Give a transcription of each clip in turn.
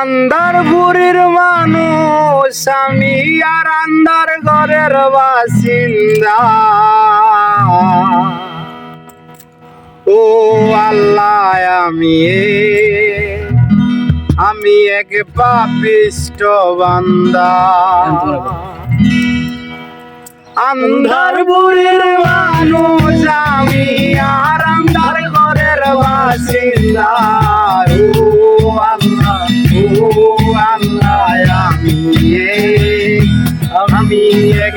আন্দার বুড়ির মানুষ, আমি আর আন্দার ঘরের বাসিন্দা। ও আল্লাহ, আমি আমি এক পাপিষ্ট বান্দা। আন্ধার বুড়ির মানুষ, আমি আর আন্ধার ঘরের বাসিন্দা।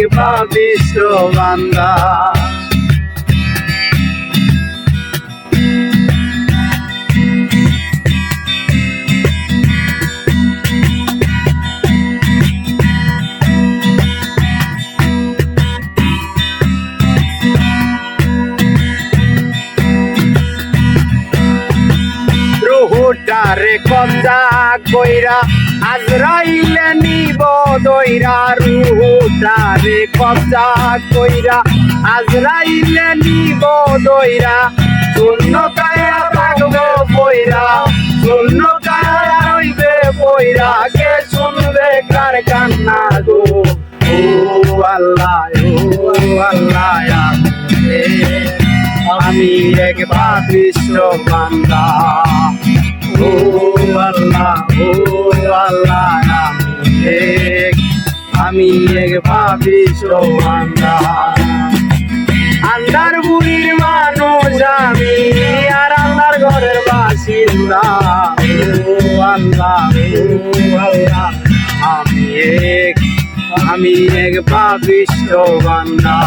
এক পাপিষ্ট বান্দা। রুহুটারে কবজা কইরা আজরাইলে নিব দইরা রুহুটারে কবজা কইরা, আজরাইলে নিব দইরা। শূন্য কায়া থাকব বইরা শূন্য কায়া রইবে বইরা কে শুনবে কার কান্না গো? ও আল্লাহ ও আল্লাহ আমি এক পাপিষ্ট বান্দা। ও আল্লাহ ও আল্লাহ। আমি এক ভাবি বান্দা আন্দার বুড়ির মানুষ আমি, আর আন্দার ঘরের বাসিন্দা। আল্লাহ আমি এক আমি এক ভাবি বান্দা